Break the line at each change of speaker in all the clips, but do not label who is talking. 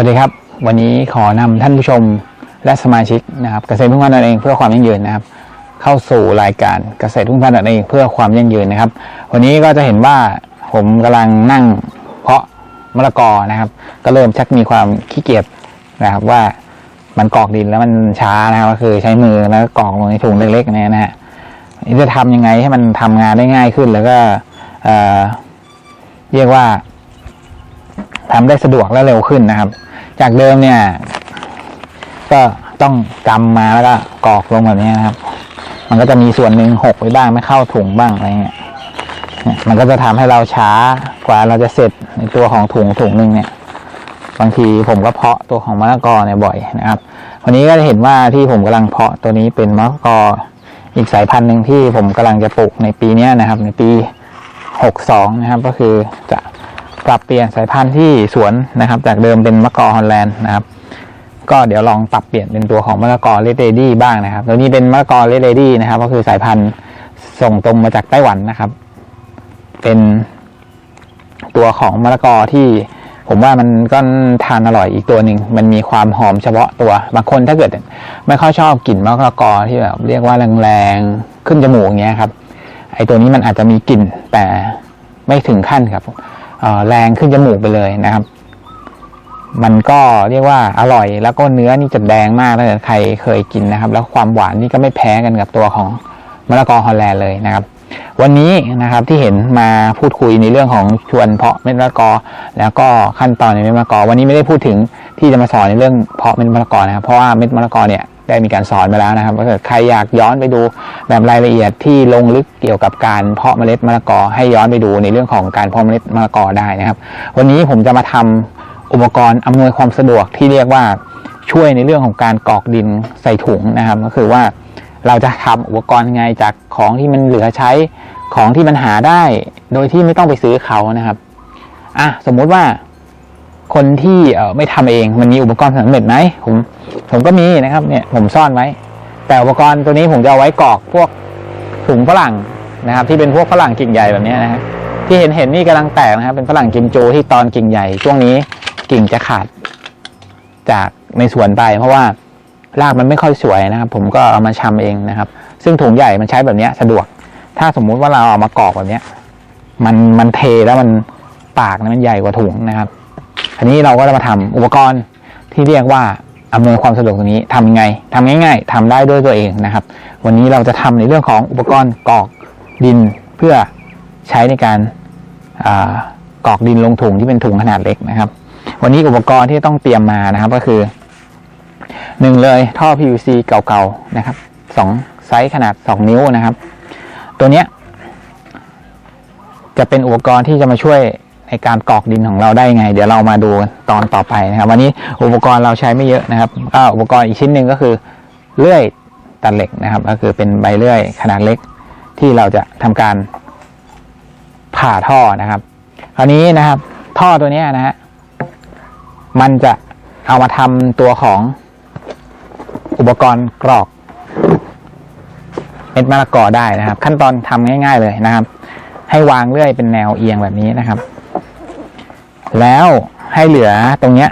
สวัสดีครับ วันนี้ขอนำท่านผู้ชมและสมาชิกนะครับ เกษตรทุ่งพันธุ์นั่นเองเพื่อความยั่งยืนนะครับ เข้าสู่รายการเกษตรทุ่งพันธุ์นั่นเองเพื่อความยั่งยืนนะครับ วันนี้ก็จะเห็นว่าผมกำลังนั่งเพาะมะละกอนะครับ ก็เริ่มชักมีความขี้เกียจนะครับว่ามันกอกดินแล้วมันช้านะครับก็คือใช้มือแล้วก็กอกลงในถุงเล็กๆเนี่ยนะฮะจะทำยังไงให้มันทำงานได้ง่ายขึ้น แล้วก็เอ่อเรียกว่า ทำได้สะดวกและเร็วขึ้นนะครับ จากเดิมเนี่ย ก็ต้องกำมาแล้วก็กรอกลงแบบนี้นะครับ มันก็จะมีส่วนหนึ่งหกไว้บ้างไม่เข้าถุงบ้างอะไรเงี้ยมันก็จะทำให้เราช้ากว่าเราจะเสร็จในตัวของถุงถุงหนึ่งเนี่ยบางทีผมก็เพาะตัวของมะละกอเนี่ยบ่อยนะครับ วันนี้ก็จะเห็นว่าที่ผมกำลังเพาะตัวนี้เป็นมะละกออีกสายพันธุ์หนึ่งที่ผมกำลังจะปลูกในปีเนี้นะครับ ในปีหกสองนะครับ ก็คือจะ ปรับเปลี่ยนสายพันธุ์ที่สวนนะครับ จากเดิมเป็นมะกอฮอลแลนด์นะครับ ก็เดี๋ยวลองปรับเปลี่ยนเป็นตัวของมะละกอเลดเดดี้บ้างนะครับตัวนี้เป็นมะละกอเลดเดดี้นะครับ ก็คือสายพันธุ์ส่งตรงมาจากไต้หวันนะครับ เป็นตัวของมะละกอที่ผมว่ามันก็ทานอร่อยอีกตัวหนึ่งมันมีความหอมเฉพาะตัวบางคนถ้าเกิด ไม่ค่อยชอบกลิ่นมะละกอที่แบบเรียกว่าแรงๆขึ้นจมูกอย่างเงี้ยครับ ไอตัวนี้มันอาจจะมีกลิ่นแต่ไม่ถึงขั้นครับ แรงขึ้นจมูกไปเลยนะครับ มันก็เรียกว่าอร่อยแล้วก็เนื้อนี่จะแดงมากถ้าเกิดใครเคยกินนะครับ แล้วความหวานนี่ก็ไม่แพ้กันกับตัวของมะละกอฮอลแลนด์เลยนะครับ วันนี้นะครับที่เห็นมาพูดคุยในเรื่องของชวนเพาะเม็ดมะละกอ แล้วก็ขั้นตอนในเม็ดมะละกอ วันนี้ไม่ได้พูดถึงที่จะมาสอนในเรื่องเพาะเม็ดมะละกอนะครับเพราะว่าเม็ดมะละกอเนี่ย ได้มีการสอนไปแล้วนะครับถ้าเกิดใครอยากย้อนไปดูแบบรายละเอียดที่ลงลึกเกี่ยวกับการเพาะเมล็ดมะละกอให้ย้อนไปดูในเรื่องของการเพาะเมล็ดมะละกอได้นะครับ วันนี้ผมจะมาทำอุปกรณ์อำนวยความสะดวกที่เรียกว่าช่วยในเรื่องของการกรอกดินใส่ถุงนะครับ ก็คือว่าเราจะทำอุปกรณ์ไงจากของที่มันเหลือใช้ของที่มันหาได้ โดยที่ไม่ต้องไปซื้อเขานะครับอะสมมุติว่า คนที่เออไม่ทำเองมันมีอุปกรณ์สำเร็จไหมผมผมก็มีนะครับ เนี่ยผมซ่อนไว้ แต่อุปกรณ์ตัวนี้ผมจะเอาไว้กรอกพวกถุงฝรั่งนะครับ ที่เป็นพวกฝรั่งกิ่งใหญ่แบบนี้นะฮะที่เห็นเห็นนี่กำลังแตกนะครับ เป็นฝรั่งกิมจูที่ตอนกิ่งใหญ่ ช่วงนี้กิ่งจะขาดจากในสวนไป เพราะว่ารากมันไม่ค่อยสวยนะครับ ผมก็เอามาชำเองนะครับ ซึ่งถุงใหญ่มันใช้แบบนี้สะดวก ถ้าสมมุติว่าเราเอามากรอกแบบนี้มันมันเทแล้วมันปากนะมันใหญ่กว่าถุงนะครับ อันนี้เราก็จะมาทำอุปกรณ์ที่เรียกว่าอำนวยความสะดวกตรงนี้ทำยังไงทำง่าย ๆทำได้ด้วยตัวเองนะครับ วันนี้เราจะทำในเรื่องของอุปกรณ์กรอกดินเพื่อใช้ในการอกรอกดินลงถุงที่เป็นถุงขนาดเล็กนะครับ วันนี้อุปกรณ์ที่ต้องเตรียมมานะครับก็คือหนึ่งเลยท่อ PVC เก่าๆนะครับสองไซส์ขนาดสองนิ้วนะครับ ตัวเนี้ยจะเป็นอุปกรณ์ที่จะมาช่วย ในการกรอกดินของเราได้ยังไง เดี๋ยวเรามาดูตอนต่อไปนะครับ วันนี้อุปกรณ์เราใช้ไม่เยอะนะครับก็อุปกรณ์อีกชิ้นหนึ่งก็คือเลื่อยตัดเหล็กนะครับ ก็คือเป็นใบเลื่อยขนาดเล็กที่เราจะทำการผ่าท่อนะครับ คราวนี้นะครับ ท่อตัวนี้นะฮะมันจะเอามาทำตัวของอุปกรณ์กรอกเม็ดมะละกอได้นะครับ ขั้นตอนทำง่าย ๆ เลยนะครับ ให้วางเลื่อยเป็นแนวเอียงแบบนี้นะครับ แล้วให้เหลือตรงเนี้ย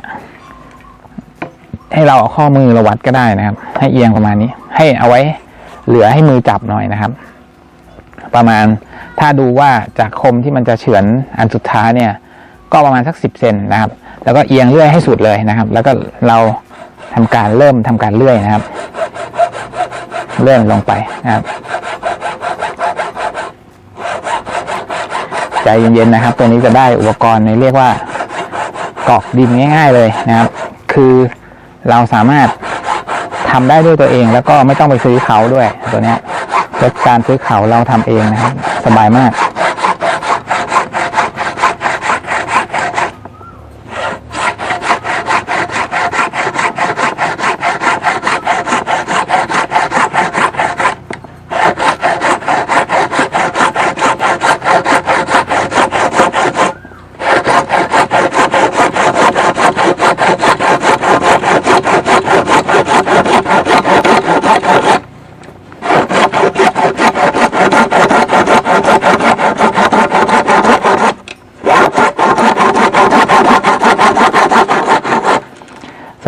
ให้เราเอาข้อมือเราวัดก็ได้นะครับ ให้เอียงประมาณนี้ ให้เอาไว้เหลือให้มือจับหน่อยนะครับ ประมาณถ้าดูว่าจากคมที่มันจะเฉือนอันสุดท้ายเนี่ย ก็ประมาณสักสิบเซนนะครับ แล้วก็เอียงเลื่อยให้สุดเลยนะครับ แล้วก็เราทำการเริ่มทำการเลื่อยนะครับ เลื่อนลงไปนะครับ ใจเย็นๆนะครับ ตัวนี้จะได้อุปกรณ์ในเรียกว่ากอกดินง่าย ๆเลยนะครับ คือเราสามารถทำได้ด้วยตัวเองแล้วก็ไม่ต้องไปซื้อเขาด้วย ตัวนี้ยลดการซื้อเขาเราทำเองนะครับ สบายมาก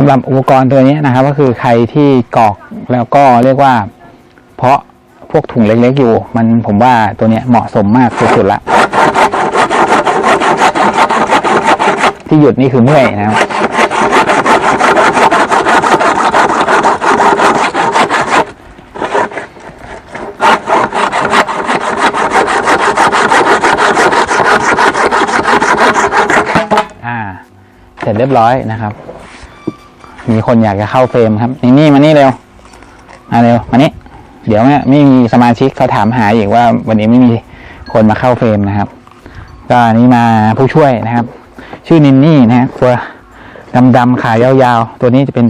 หรับอุปกรณ์ตัวนี้นะครับ ก็คือใครที่กรอกแล้วก็เรียกว่า เพราะพวกถุงเล็กๆอยู่ มันผมว่าตัวนี้เหมาะสมมากสุดๆละที่หยุดนี่คือเมื่อยนะครับอ่าเสร็จเรียบร้อยนะครับ มีคนอยากจะเข้าเฟรมครับนี่นี่มานี่เร็วมาเร็วมานี่เดี๋ยวเนี่ยไม่มีสมาชิกเขาถามหาอีกว่า วันนี้ไม่มีคนมาเข้าเฟรมนะครับ ก็นนี้มาผู้ช่วยนะครับ ชื่อนินนี่นะฮะตัวดำๆขายาวๆ ตัวนี้จะเป็น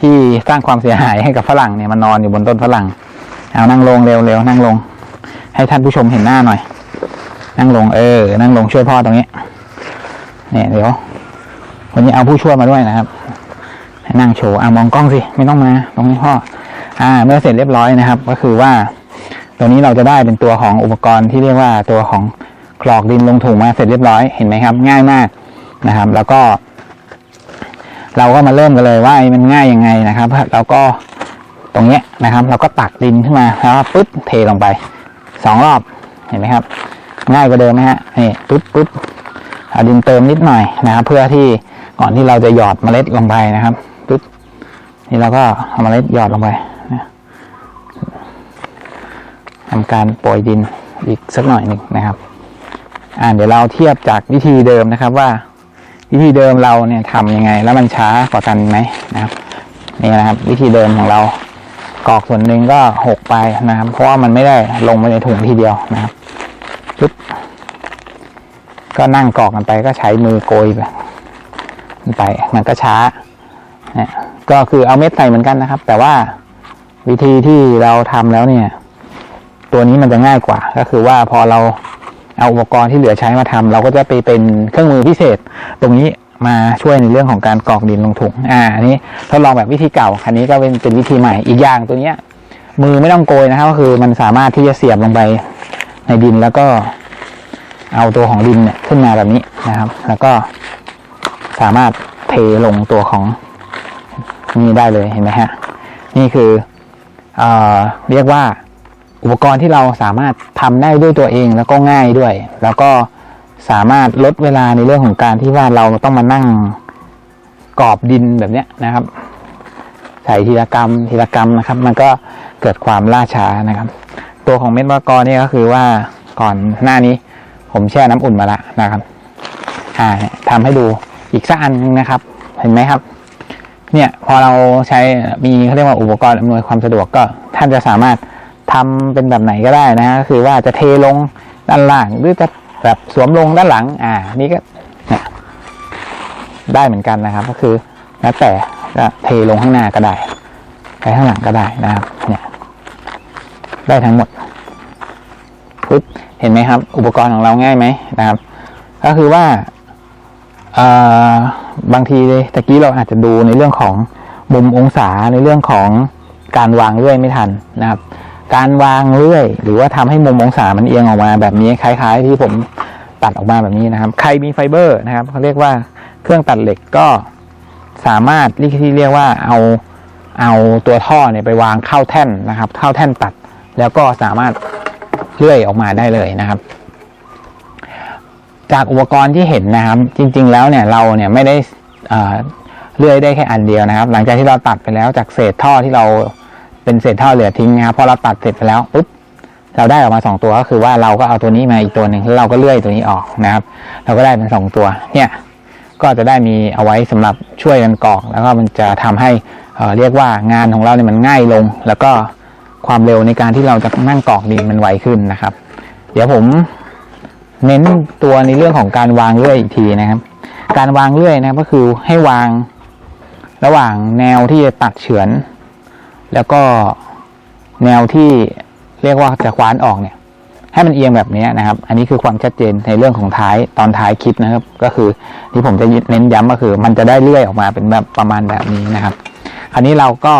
ที่สร้างความเสียหายให้กับฝรั่งเนี่ยมันนอนอยู่บนต้นฝรั่ง เอานั่งลงเร็วๆนั่งลง ให้ท่านผู้ชมเห็นหน้าหน่อย นั่งลงเออ นั่งลงช่วยพ่อตรงนี้เนี่ยเดี๋ยววันนี้เอาผู้ช่วยมาด้วยนะครับ นั่งโชว์อะมองกล้องสิ ไม่ต้องมาตรงนี้พ่ออ่า เมื่อเสร็จเรียบร้อยนะครับ ก็คือว่า ตัวนี้เราจะได้เป็นตัวของอุปกรณ์ที่เรียกว่าตัวของกรอกดินลงถุงมาเสร็จเรียบร้อยเห็นไหมครับ ง่ายมากนะครับ แล้วก็ เราก็มาเริ่มกันเลยว่ามันง่ายยังไงนะครับแล้วก็ตรงเนี้ยนะครับ เราก็ตักดินขึ้นมาแล้วปึ๊บเทลงไปสองรอบเห็นไหมครับ ง่ายกว่าเดิมไหมฮะนี่ปึ๊บปึ๊บเอาดินเติมนิดหน่อยนะครับ เพื่อที่ก่อนที่เราจะหยอดเมล็ดลงไปนะครับ นี่เราก็เอาเมล็ดหยอดลงไปนะทำการโปรยดินอีกสักหน่อยหนึ่งนะครับ อ่าเดี๋ยวเราเทียบจากวิธีเดิมนะครับว่า วิธีเดิมเราเนี่ยทำยังไง แล้วมันช้ากว่ากันไหมนะครับนี่นะครับ วิธีเดิมของเรากอกส่วนหนึ่งก็หกไปนะครับ เพราะว่ามันไม่ได้ลงไปในถุงทีเดียวนะครับปึ๊บก็นั่งกอกกันไปก็ใช้มือโกยไปไปมันก็ช้าเนี่ย ก็คือเอาเม็ดใส่เหมือนกันนะครับ แต่ว่าวิธีที่เราทำแล้วเนี่ย ตัวนี้มันจะง่ายกว่า ก็คือว่าพอเราเอาอุปกรณ์ที่เหลือใช้มาทำเราก็จะไปเป็นเครื่องมือพิเศษ ตรงนี้มาช่วยในเรื่องของการกรอกดินลงถุง อ่า อันนี้ทดลองแบบวิธีเก่าคันนี้ก็เป็นเป็นวิธีใหม่อีกอย่างตัวเนี้ย มือไม่ต้องโกยนะครับ ก็คือมันสามารถที่จะเสียบลงไปในดินแล้วก็ เอาตัวของดินเนี่ยขึ้นมาแบบนี้นะครับ แล้วก็สามารถเทลงตัวของ นี่ได้เลยเห็นไหมฮะ นี่คือเอเรียกว่าอุปกรณ์ที่เราสามารถทำได้ด้วยตัวเองแล้วก็ง่ายด้วย แล้วก็สามารถลดเวลาในเรื่องของการที่ว่าเราต้องมานั่งกรอบดินแบบเนี้ยนะครับใส่ทีละกรรมทีละกรรมนะครับ มันก็เกิดความล่าช้านะครับ ตัวของเม็ดมะละกอเนี่ยก็คือว่าก่อนหน้านี้ ผมแช่น้ำอุ่นมาละนะครับ อ่าเนี่ยทำให้ดูอีกสักอันหนึงนะครับ เห็นไหมครับ เนี่ยพอเราใช้มีเขาเรียกว่าอุปกรณ์อำนวยความสะดวกก็ท่านจะสามารถทำเป็นแบบไหนก็ได้นะก็คือว่าจะเทลงด้านล่างหรือจะแบบสวมลงด้านหลัง อ่า นี่ก็เนี่ยได้เหมือนกันนะครับ ก็คือแล้วแต่ก็เทลงข้างหน้าก็ได้ไปข้างหลังก็ได้นะครับ เนี่ย ได้ทั้งหมดปึ๊บเห็นไหมครับ อุปกรณ์ของเราง่ายไหมนะครับ ก็คือว่าเอ่อ บางทีตะกี้เราอาจจะดูในเรื่องของมุมองศาในเรื่องของการวางเลื่อยไม่ทันนะครับ การวางเลื่อย หรือว่าทำให้มุมองศามันเอียงออกมาแบบนี้คล้าย ๆ ที่ผมตัดออกมาแบบนี้นะครับ ใครมีไฟเบอร์นะครับเขาเรียกว่าเครื่องตัดเหล็กก็สามารถที่เรียกว่าเอาเอาตัวท่อเนี่ยไปวางเข้าแท่นนะครับ เข้าแท่นตัด แล้วก็สามารถเลื่อยออกมาได้เลยนะครับ จากอุปกรณ์ที่เห็นนะครับ จริง ๆ แล้วเนี่ยเราเนี่ยไม่ได้เลื่อยได้แค่อันเดียวนะครับ หลังจากที่เราตัดไปแล้วจากเศษท่อที่เราเป็นเศษท่อเหลือทิ้งนะครับพอเราตัดเสร็จไปแล้วปุ๊บเราได้ออกมาสองตัวก็คือว่าเราก็เอาตัวนี้มาอีกตัวหนึ่งแล้วเราก็เลื่อยตัวนี้ออกนะครับ เราก็ได้เป็นสองตัวเนี่ยก็จะได้มีเอาไว้สำหรับช่วยกันกรอกแล้วก็มันจะทำให้เอ่อเรียกว่างานของเราเนี่ยมันง่ายลง แล้วก็ความเร็วในการที่เราจะนั่งกรอกดินมันไวขึ้นนะครับ เดี๋ยวผม เน้นตัวในเรื่องของการวางเลื่อยอีกทีนะครับ การวางเลื่อยนะครับก็คือให้วางระหว่างแนวที่จะตัดเฉือน แล้วก็แนวที่เรียกว่าจะคว้านออกเนี่ย ให้มันเอียงแบบนี้นะครับ อันนี้คือความชัดเจนในเรื่องของท้ายตอนท้ายคลิปนะครับ ก็คือที่ผมจะเน้นย้ำก็คือ มันจะได้เลื่อยออกมาเป็นแบบประมาณแบบนี้นะครับ คราวนี้เราก็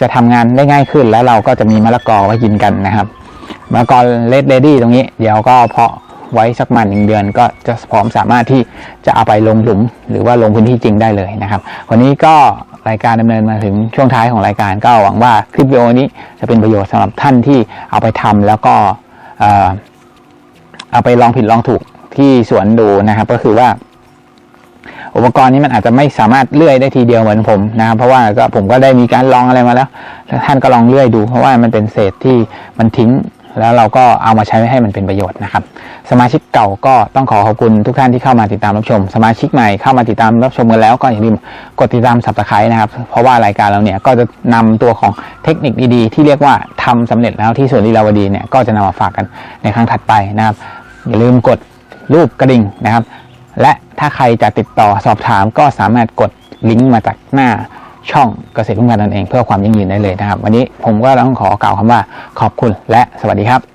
จะทำงานได้ง่ายขึ้นแล้วเราก็จะมีมะละกอไว้กินกันนะครับมะละกอเลดเรดี้ตรงนี้ เดี๋ยวก็เพาะ ไว้สักมาณหนึ่งเดือน ก็จะพร้อมสามารถที่จะเอาไปลงหลุม หรือว่าลงพื้นที่จริงได้เลยนะครับ วันนี้ก็รายการดำเนินมาถึงช่วงท้ายของรายการก็หวังว่าคลิปวิดีโอนี้จะเป็นประโยชน์สำหรับท่านที่เอาไปทำแล้วก็เออเอาไปลองผิดลองถูกที่สวนดูนะครับ ก็คือว่า อุปกรณ์นี้มันอาจจะไม่สามารถเลื่อยได้ทีเดียวเหมือนผมนะครับ เพราะว่าก็ผมก็ได้มีการลองอะไรมาแล้วแล้วท่านก็ลองเลื่อยดู เพราะว่ามันเป็นเศษที่มันทิ้ง แล้วเราก็เอามาใช้ให้มันเป็นประโยชน์นะครับ สมาชิกเก่าก็ต้องขอขอบคุณทุกท่านที่เข้ามาติดตามรับชม สมาชิกใหม่เข้ามาติดตามรับชมกันแล้วก็อย่าลืมกดติดตามสับตะไคร้นะครับ เพราะว่ารายการเราเนี่ยก็จะนำตัวของเทคนิคดีๆ ที่เรียกว่าทำสำเร็จแล้วที่สวนลีลาวดีเนี่ยก็จะนำมาฝากกันในครั้งถัดไปนะครับ อย่าลืมกดรูปกระดิ่งนะครับ และถ้าใครจะติดต่อสอบถามก็สามารถกดลิงก์มาจากหน้า ช่องเกษตรทุ่งการนั่นเอง เพื่อความยั่งยืนได้เลยนะครับ วันนี้ผมก็ต้องขอกล่าวคำว่าขอบคุณและสวัสดีครับ